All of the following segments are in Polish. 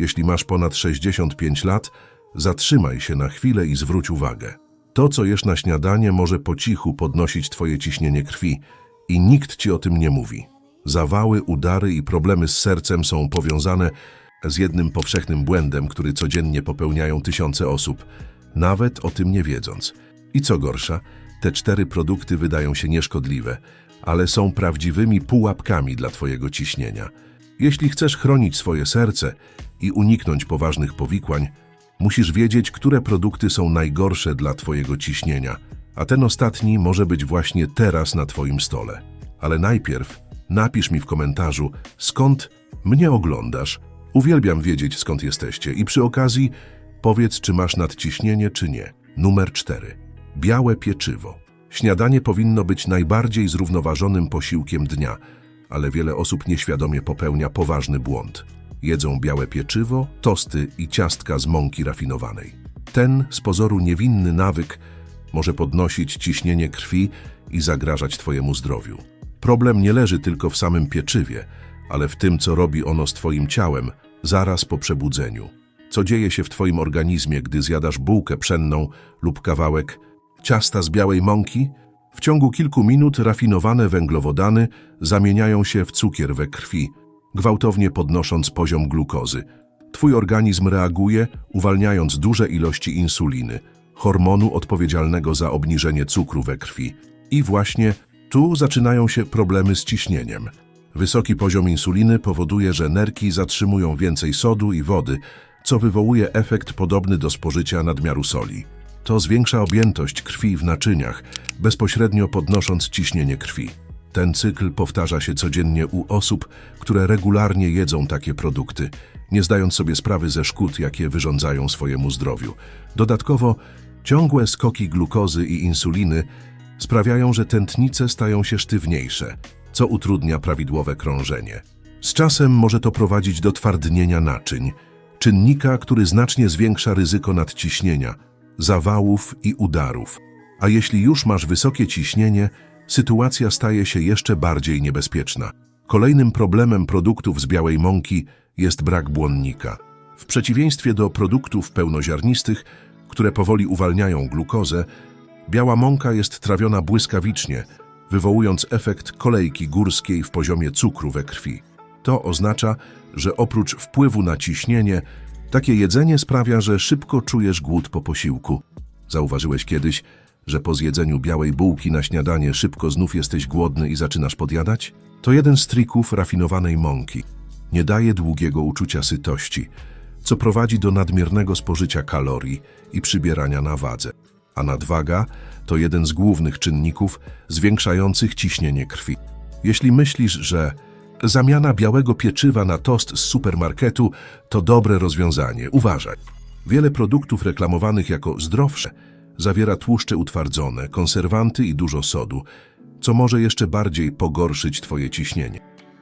Jeśli masz ponad 65 lat, zatrzymaj się na chwilę i zwróć uwagę. To, co jesz na śniadanie, może po cichu podnosić twoje ciśnienie krwi i nikt ci o tym nie mówi. Zawały, udary i problemy z sercem są powiązane z jednym powszechnym błędem, który codziennie popełniają tysiące osób, nawet o tym nie wiedząc. I co gorsza, te cztery produkty wydają się nieszkodliwe, ale są prawdziwymi pułapkami dla twojego ciśnienia. Jeśli chcesz chronić swoje serce i uniknąć poważnych powikłań, musisz wiedzieć, które produkty są najgorsze dla twojego ciśnienia, a ten ostatni może być właśnie teraz na twoim stole. Ale najpierw napisz mi w komentarzu, skąd mnie oglądasz. Uwielbiam wiedzieć, skąd jesteście i przy okazji powiedz, czy masz nadciśnienie, czy nie. Numer 4. Białe pieczywo. Śniadanie powinno być najbardziej zrównoważonym posiłkiem dnia, ale wiele osób nieświadomie popełnia poważny błąd. Jedzą białe pieczywo, tosty i ciastka z mąki rafinowanej. Ten z pozoru niewinny nawyk może podnosić ciśnienie krwi i zagrażać Twojemu zdrowiu. Problem nie leży tylko w samym pieczywie, ale w tym, co robi ono z Twoim ciałem zaraz po przebudzeniu. Co dzieje się w Twoim organizmie, gdy zjadasz bułkę pszenną lub kawałek ciasta z białej mąki? W ciągu kilku minut rafinowane węglowodany zamieniają się w cukier we krwi, gwałtownie podnosząc poziom glukozy. Twój organizm reaguje, uwalniając duże ilości insuliny, hormonu odpowiedzialnego za obniżenie cukru we krwi. I właśnie tu zaczynają się problemy z ciśnieniem. Wysoki poziom insuliny powoduje, że nerki zatrzymują więcej sodu i wody, co wywołuje efekt podobny do spożycia nadmiaru soli. To zwiększa objętość krwi w naczyniach, bezpośrednio podnosząc ciśnienie krwi. Ten cykl powtarza się codziennie u osób, które regularnie jedzą takie produkty, nie zdając sobie sprawy ze szkód, jakie wyrządzają swojemu zdrowiu. Dodatkowo, ciągłe skoki glukozy i insuliny sprawiają, że tętnice stają się sztywniejsze, co utrudnia prawidłowe krążenie. Z czasem może to prowadzić do twardnienia naczyń, czynnika, który znacznie zwiększa ryzyko nadciśnienia, zawałów i udarów. A jeśli już masz wysokie ciśnienie, sytuacja staje się jeszcze bardziej niebezpieczna. Kolejnym problemem produktów z białej mąki jest brak błonnika. W przeciwieństwie do produktów pełnoziarnistych, które powoli uwalniają glukozę, biała mąka jest trawiona błyskawicznie, wywołując efekt kolejki górskiej w poziomie cukru we krwi. To oznacza, że oprócz wpływu na ciśnienie, takie jedzenie sprawia, że szybko czujesz głód po posiłku. Zauważyłeś kiedyś, że po zjedzeniu białej bułki na śniadanie szybko znów jesteś głodny i zaczynasz podjadać? To jeden z trików rafinowanej mąki. Nie daje długiego uczucia sytości, co prowadzi do nadmiernego spożycia kalorii i przybierania na wadze. A nadwaga to jeden z głównych czynników zwiększających ciśnienie krwi. Jeśli myślisz, że zamiana białego pieczywa na tost z supermarketu to dobre rozwiązanie, uważaj. Wiele produktów reklamowanych jako zdrowsze zawiera tłuszcze utwardzone, konserwanty i dużo sodu, co może jeszcze bardziej pogorszyć Twoje ciśnienie.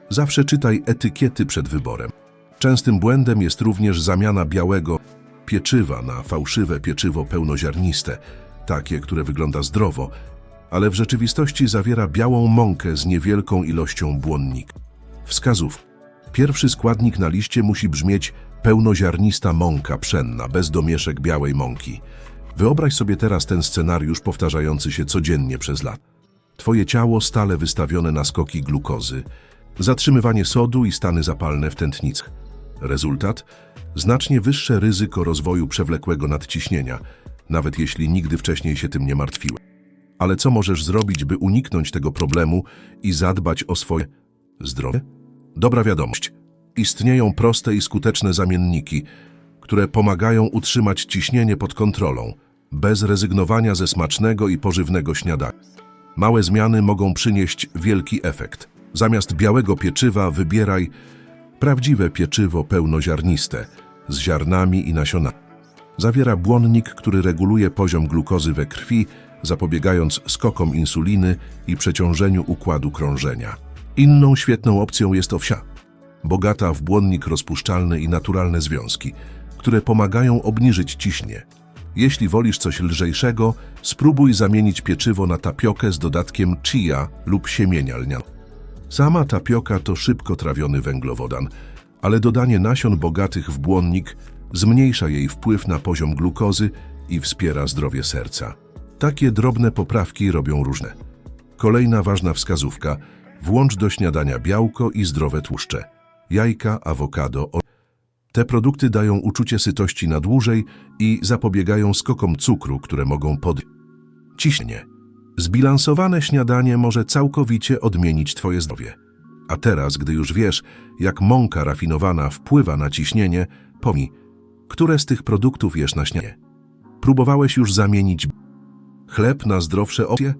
Zawsze czytaj etykiety przed wyborem. Częstym błędem jest również zamiana białego pieczywa na fałszywe pieczywo pełnoziarniste, takie, które wygląda zdrowo, ale w rzeczywistości zawiera białą mąkę z niewielką ilością błonnika. Wskazówka. Pierwszy składnik na liście musi brzmieć pełnoziarnista mąka pszenna, bez domieszek białej mąki. Wyobraź sobie teraz ten scenariusz powtarzający się codziennie przez lat. Twoje ciało stale wystawione na skoki glukozy, zatrzymywanie sodu i stany zapalne w tętnicach. Rezultat? Znacznie wyższe ryzyko rozwoju przewlekłego nadciśnienia, nawet jeśli nigdy wcześniej się tym nie martwiłeś. Ale co możesz zrobić, by uniknąć tego problemu i zadbać o swoje zdrowie? Dobra wiadomość. Istnieją proste i skuteczne zamienniki, które pomagają utrzymać ciśnienie pod kontrolą, bez rezygnowania ze smacznego i pożywnego śniadania. Małe zmiany mogą przynieść wielki efekt. Zamiast białego pieczywa wybieraj prawdziwe pieczywo pełnoziarniste z ziarnami i nasionami. Zawiera błonnik, który reguluje poziom glukozy we krwi, zapobiegając skokom insuliny i przeciążeniu układu krążenia. Inną świetną opcją jest owsia, bogata w błonnik rozpuszczalny i naturalne związki, które pomagają obniżyć ciśnienie. Jeśli wolisz coś lżejszego, spróbuj zamienić pieczywo na tapiokę z dodatkiem chia lub siemienia. Sama tapioka to szybko trawiony węglowodan, ale dodanie nasion bogatych w błonnik zmniejsza jej wpływ na poziom glukozy i wspiera zdrowie serca. Takie drobne poprawki robią różne. Kolejna ważna wskazówka: włącz do śniadania białko i zdrowe tłuszcze. Jajka, awokado. Te produkty dają uczucie sytości na dłużej i zapobiegają skokom cukru, które mogą pod ciśnienie. Zbilansowane śniadanie może całkowicie odmienić Twoje zdrowie. A teraz, gdy już wiesz, jak mąka rafinowana wpływa na ciśnienie, pomij, które z tych produktów jesz na śniadanie? Próbowałeś już zamienić chleb na zdrowsze opcje?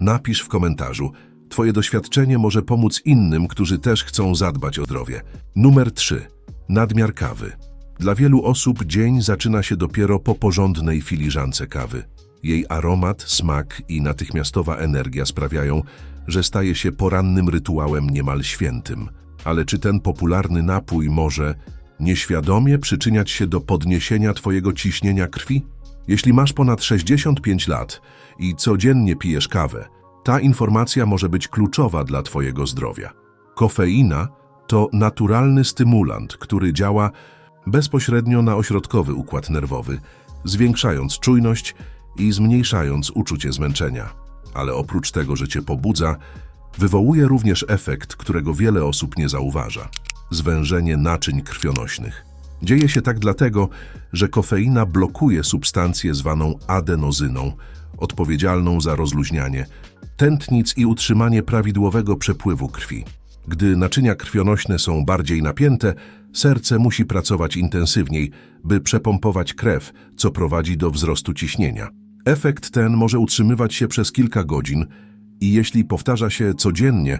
Napisz w komentarzu. Twoje doświadczenie może pomóc innym, którzy też chcą zadbać o zdrowie. Numer 3. Nadmiar kawy. Dla wielu osób dzień zaczyna się dopiero po porządnej filiżance kawy. Jej aromat, smak i natychmiastowa energia sprawiają, że staje się porannym rytuałem niemal świętym. Ale czy ten popularny napój może nieświadomie przyczyniać się do podniesienia Twojego ciśnienia krwi? Jeśli masz ponad 65 lat i codziennie pijesz kawę, ta informacja może być kluczowa dla Twojego zdrowia. Kofeina to naturalny stymulant, który działa bezpośrednio na ośrodkowy układ nerwowy, zwiększając czujność i zmniejszając uczucie zmęczenia. Ale oprócz tego, że Cię pobudza, wywołuje również efekt, którego wiele osób nie zauważa zwężenie naczyń krwionośnych. Dzieje się tak dlatego, że kofeina blokuje substancję zwaną adenozyną, odpowiedzialną za rozluźnianie tętnic i utrzymanie prawidłowego przepływu krwi. Gdy naczynia krwionośne są bardziej napięte, serce musi pracować intensywniej, by przepompować krew, co prowadzi do wzrostu ciśnienia. Efekt ten może utrzymywać się przez kilka godzin i jeśli powtarza się codziennie,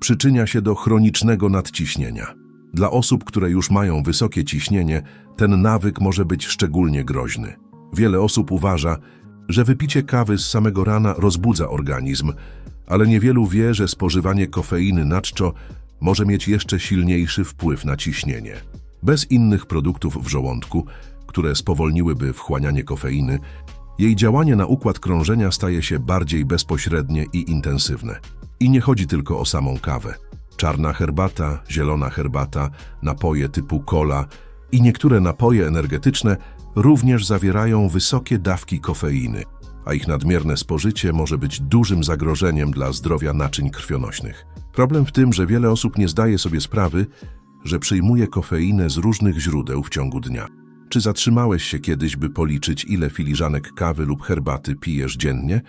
przyczynia się do chronicznego nadciśnienia. Dla osób, które już mają wysokie ciśnienie, ten nawyk może być szczególnie groźny. Wiele osób uważa, że wypicie kawy z samego rana rozbudza organizm, ale niewielu wie, że spożywanie kofeiny na czczo może mieć jeszcze silniejszy wpływ na ciśnienie. Bez innych produktów w żołądku, które spowolniłyby wchłanianie kofeiny, jej działanie na układ krążenia staje się bardziej bezpośrednie i intensywne. I nie chodzi tylko o samą kawę. Czarna herbata, zielona herbata, napoje typu cola i niektóre napoje energetyczne również zawierają wysokie dawki kofeiny, a ich nadmierne spożycie może być dużym zagrożeniem dla zdrowia naczyń krwionośnych. Problem w tym, że wiele osób nie zdaje sobie sprawy, że przyjmuje kofeinę z różnych źródeł w ciągu dnia. Czy zatrzymałeś się kiedyś, by policzyć, ile filiżanek kawy lub herbaty pijesz dziennie?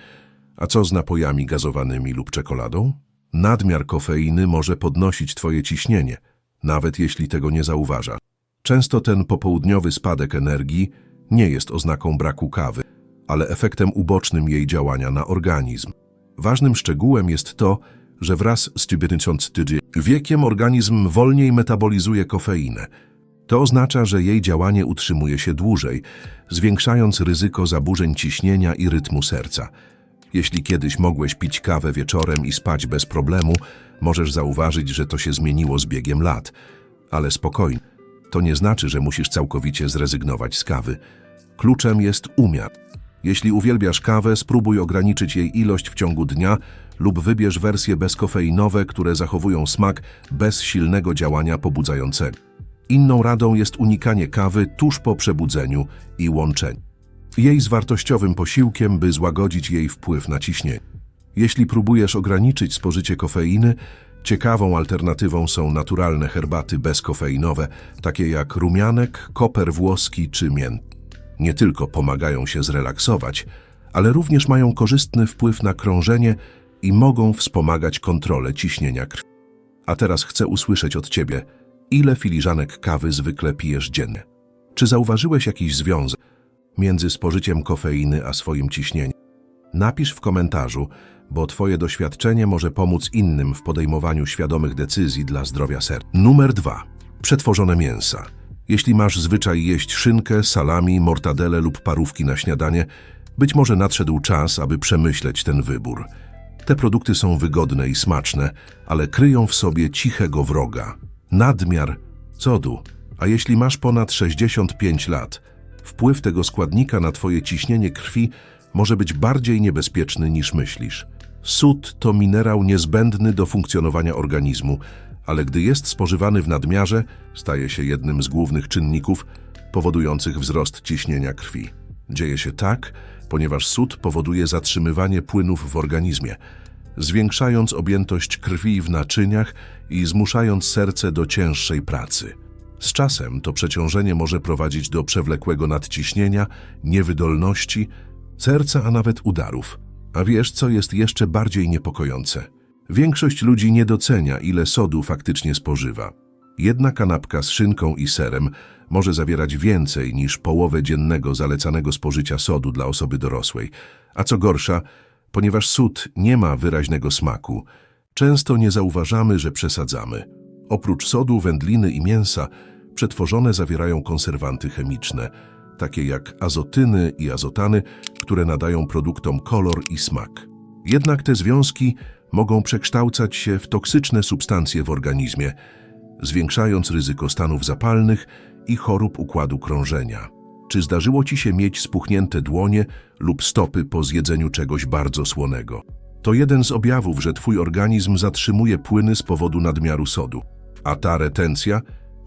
A co z napojami gazowanymi lub czekoladą? Nadmiar kofeiny może podnosić Twoje ciśnienie, nawet jeśli tego nie zauważasz. Często ten popołudniowy spadek energii nie jest oznaką braku kawy, ale efektem ubocznym jej działania na organizm. Ważnym szczegółem jest to, że wraz z 40 wiekiem organizm wolniej metabolizuje kofeinę. To oznacza, że jej działanie utrzymuje się dłużej, zwiększając ryzyko zaburzeń ciśnienia i rytmu serca. Jeśli kiedyś mogłeś pić kawę wieczorem i spać bez problemu, możesz zauważyć, że to się zmieniło z biegiem lat. Ale spokojnie, to nie znaczy, że musisz całkowicie zrezygnować z kawy. Kluczem jest umiar. Jeśli uwielbiasz kawę, spróbuj ograniczyć jej ilość w ciągu dnia lub wybierz wersje bezkofeinowe, które zachowują smak bez silnego działania pobudzającego. Inną radą jest unikanie kawy tuż po przebudzeniu i łączeniu. Jej z wartościowym posiłkiem, by złagodzić jej wpływ na ciśnienie. Jeśli próbujesz ograniczyć spożycie kofeiny, ciekawą alternatywą są naturalne herbaty bezkofeinowe, takie jak rumianek, koper włoski czy mięt. Nie tylko pomagają się zrelaksować, ale również mają korzystny wpływ na krążenie i mogą wspomagać kontrolę ciśnienia krwi. A teraz chcę usłyszeć od Ciebie, ile filiżanek kawy zwykle pijesz dziennie? Czy zauważyłeś jakiś związek między spożyciem kofeiny a swoim ciśnieniem? Napisz w komentarzu, bo Twoje doświadczenie może pomóc innym w podejmowaniu świadomych decyzji dla zdrowia serca. Numer 2. Przetworzone mięsa. Jeśli masz zwyczaj jeść szynkę, salami, mortadele lub parówki na śniadanie, być może nadszedł czas, aby przemyśleć ten wybór. Te produkty są wygodne i smaczne, ale kryją w sobie cichego wroga. Nadmiar codu. A jeśli masz ponad 65 lat, wpływ tego składnika na Twoje ciśnienie krwi może być bardziej niebezpieczny niż myślisz. Sód to minerał niezbędny do funkcjonowania organizmu, ale gdy jest spożywany w nadmiarze, staje się jednym z głównych czynników powodujących wzrost ciśnienia krwi. Dzieje się tak, ponieważ sód powoduje zatrzymywanie płynów w organizmie, zwiększając objętość krwi w naczyniach i zmuszając serce do cięższej pracy. Z czasem to przeciążenie może prowadzić do przewlekłego nadciśnienia, niewydolności, serca, a nawet udarów. A wiesz, co jest jeszcze bardziej niepokojące? Większość ludzi nie docenia, ile sodu faktycznie spożywa. Jedna kanapka z szynką i serem może zawierać więcej niż połowę dziennego zalecanego spożycia sodu dla osoby dorosłej. A co gorsza, ponieważ sód nie ma wyraźnego smaku, często nie zauważamy, że przesadzamy. Oprócz sodu, wędliny i mięsa przetworzone zawierają konserwanty chemiczne, takie jak azotyny i azotany, które nadają produktom kolor i smak. Jednak te związki mogą przekształcać się w toksyczne substancje w organizmie, zwiększając ryzyko stanów zapalnych i chorób układu krążenia. Czy zdarzyło Ci się mieć spuchnięte dłonie lub stopy po zjedzeniu czegoś bardzo słonego? To jeden z objawów, że Twój organizm zatrzymuje płyny z powodu nadmiaru sodu. A ta retencja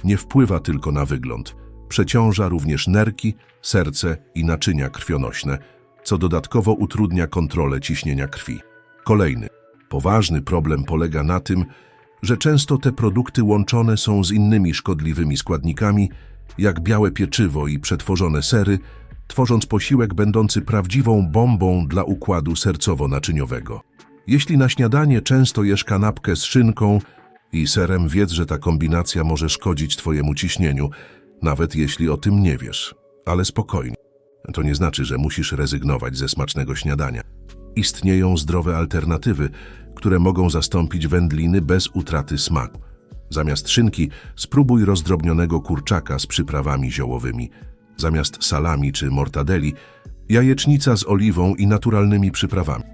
nie wpływa tylko na wygląd. Przeciąża również nerki, serce i naczynia krwionośne, co dodatkowo utrudnia kontrolę ciśnienia krwi. Kolejny, poważny problem polega na tym, że często te produkty łączone są z innymi szkodliwymi składnikami, jak białe pieczywo i przetworzone sery, tworząc posiłek będący prawdziwą bombą dla układu sercowo-naczyniowego. Jeśli na śniadanie często jesz kanapkę z szynką i serem, wiedz, że ta kombinacja może szkodzić Twojemu ciśnieniu, nawet jeśli o tym nie wiesz. Ale spokojnie. To nie znaczy, że musisz rezygnować ze smacznego śniadania. Istnieją zdrowe alternatywy, które mogą zastąpić wędliny bez utraty smaku. Zamiast szynki spróbuj rozdrobnionego kurczaka z przyprawami ziołowymi. Zamiast salami czy mortadeli, jajecznica z oliwą i naturalnymi przyprawami.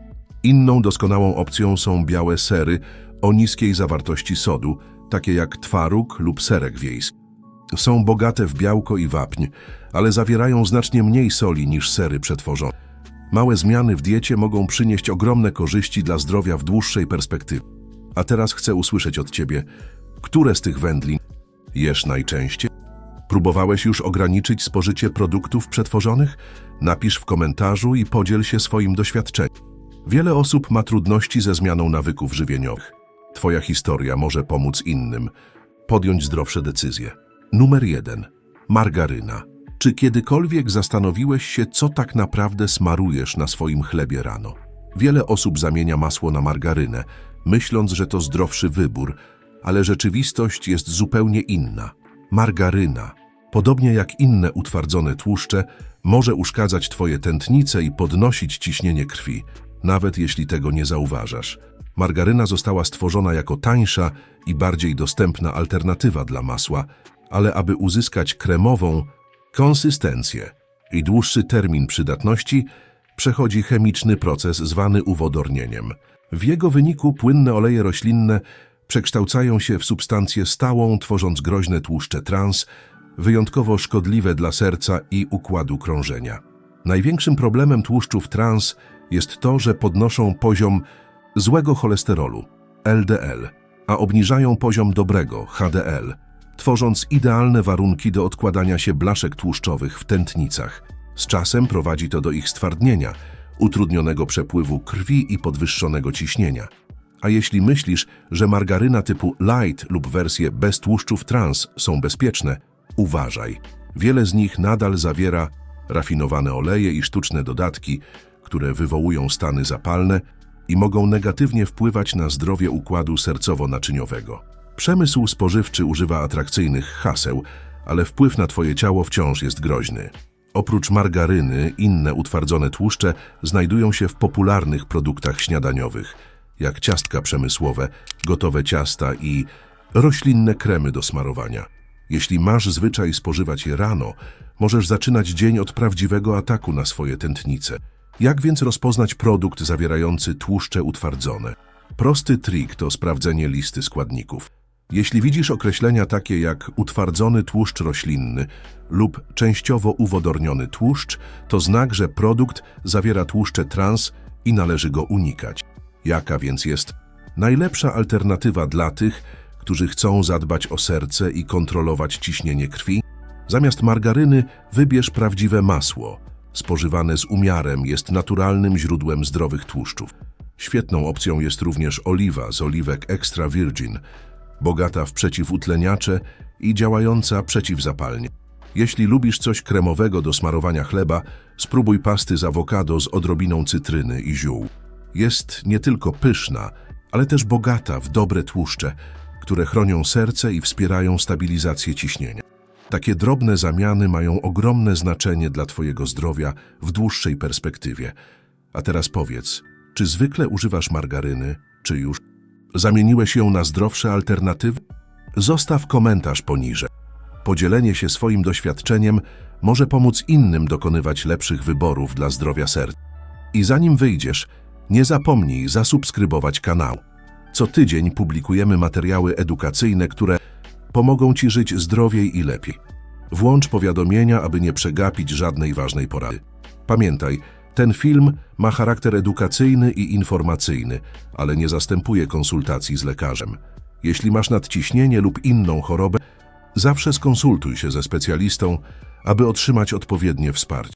Inną doskonałą opcją są białe sery o niskiej zawartości sodu, takie jak twaróg lub serek wiejski. Są bogate w białko i wapń, ale zawierają znacznie mniej soli niż sery przetworzone. Małe zmiany w diecie mogą przynieść ogromne korzyści dla zdrowia w dłuższej perspektywie. A teraz chcę usłyszeć od Ciebie, które z tych wędlin jesz najczęściej? Próbowałeś już ograniczyć spożycie produktów przetworzonych? Napisz w komentarzu i podziel się swoim doświadczeniem. Wiele osób ma trudności ze zmianą nawyków żywieniowych. Twoja historia może pomóc innym podjąć zdrowsze decyzje. Numer jeden. Margaryna. Czy kiedykolwiek zastanowiłeś się, co tak naprawdę smarujesz na swoim chlebie rano? Wiele osób zamienia masło na margarynę, myśląc, że to zdrowszy wybór, ale rzeczywistość jest zupełnie inna. Margaryna, podobnie jak inne utwardzone tłuszcze, może uszkadzać Twoje tętnice i podnosić ciśnienie krwi, nawet jeśli tego nie zauważasz. Margaryna została stworzona jako tańsza i bardziej dostępna alternatywa dla masła, ale aby uzyskać kremową konsystencję i dłuższy termin przydatności, przechodzi chemiczny proces zwany uwodornieniem. W jego wyniku płynne oleje roślinne przekształcają się w substancję stałą, tworząc groźne tłuszcze trans, wyjątkowo szkodliwe dla serca i układu krążenia. Największym problemem tłuszczów trans jest to, że podnoszą poziom złego cholesterolu, LDL, a obniżają poziom dobrego, HDL, tworząc idealne warunki do odkładania się blaszek tłuszczowych w tętnicach. Z czasem prowadzi to do ich stwardnienia, utrudnionego przepływu krwi i podwyższonego ciśnienia. A jeśli myślisz, że margaryna typu light lub wersje bez tłuszczów trans są bezpieczne, uważaj. Wiele z nich nadal zawiera rafinowane oleje i sztuczne dodatki, które wywołują stany zapalne i mogą negatywnie wpływać na zdrowie układu sercowo-naczyniowego. Przemysł spożywczy używa atrakcyjnych haseł, ale wpływ na Twoje ciało wciąż jest groźny. Oprócz margaryny, inne utwardzone tłuszcze znajdują się w popularnych produktach śniadaniowych, jak ciastka przemysłowe, gotowe ciasta i roślinne kremy do smarowania. Jeśli masz zwyczaj spożywać je rano, możesz zaczynać dzień od prawdziwego ataku na swoje tętnice. Jak więc rozpoznać produkt zawierający tłuszcze utwardzone? Prosty trik to sprawdzenie listy składników. Jeśli widzisz określenia takie jak utwardzony tłuszcz roślinny lub częściowo uwodorniony tłuszcz, to znak, że produkt zawiera tłuszcze trans i należy go unikać. Jaka więc jest najlepsza alternatywa dla tych, którzy chcą zadbać o serce i kontrolować ciśnienie krwi, zamiast margaryny wybierz prawdziwe masło. Spożywane z umiarem jest naturalnym źródłem zdrowych tłuszczów. Świetną opcją jest również oliwa z oliwek extra virgin, bogata w przeciwutleniacze i działająca przeciwzapalnie. Jeśli lubisz coś kremowego do smarowania chleba, spróbuj pasty z awokado z odrobiną cytryny i ziół. Jest nie tylko pyszna, ale też bogata w dobre tłuszcze, które chronią serce i wspierają stabilizację ciśnienia. Takie drobne zamiany mają ogromne znaczenie dla Twojego zdrowia w dłuższej perspektywie. A teraz powiedz, czy zwykle używasz margaryny, czy już zamieniłeś ją na zdrowsze alternatywy? Zostaw komentarz poniżej. Podzielenie się swoim doświadczeniem może pomóc innym dokonywać lepszych wyborów dla zdrowia serca. I zanim wyjdziesz, nie zapomnij zasubskrybować kanału. Co tydzień publikujemy materiały edukacyjne, które pomogą Ci żyć zdrowiej i lepiej. Włącz powiadomienia, aby nie przegapić żadnej ważnej porady. Pamiętaj, ten film ma charakter edukacyjny i informacyjny, ale nie zastępuje konsultacji z lekarzem. Jeśli masz nadciśnienie lub inną chorobę, zawsze skonsultuj się ze specjalistą, aby otrzymać odpowiednie wsparcie.